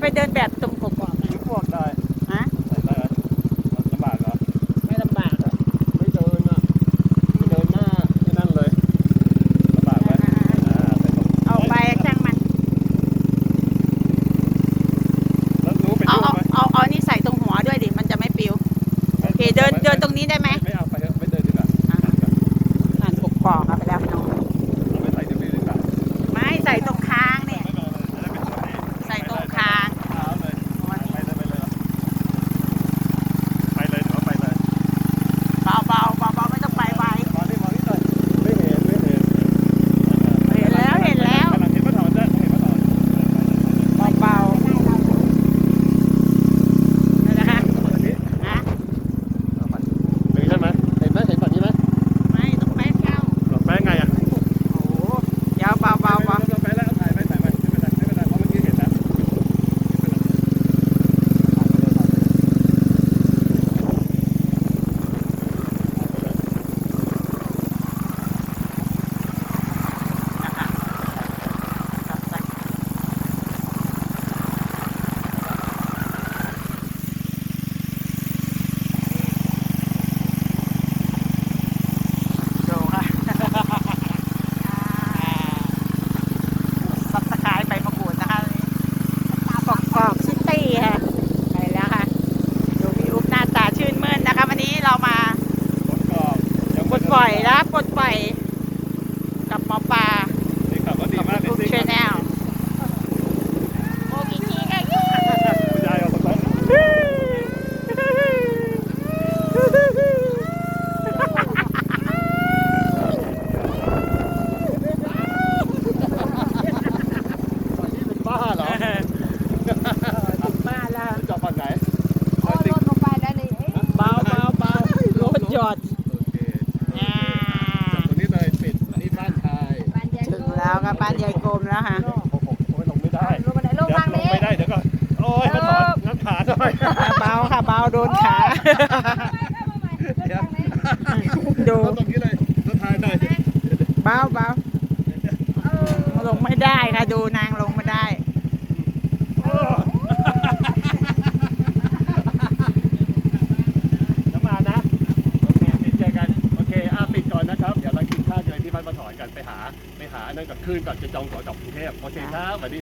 ไปเดินแบบ แล้วค่ะ โอ้โหลงไม่ได้ลงบันไดลงทางลงนี้ ไม่ได้เดี๋ยวก็โอ้ยมาถอนงั้นขาหน่อยเบาค่ะเบาโดนขา เดูเอาตรงนี้เลยแล้วถ่ายหน่อย เบาเบาลงไม่ได้ค่ะ ดูนางลงไม่ได้ ไปหาไปหานั่นกับคลื่นก่อนจะจองตั๋วกับกรุงเทพโอเคครับสวัสดี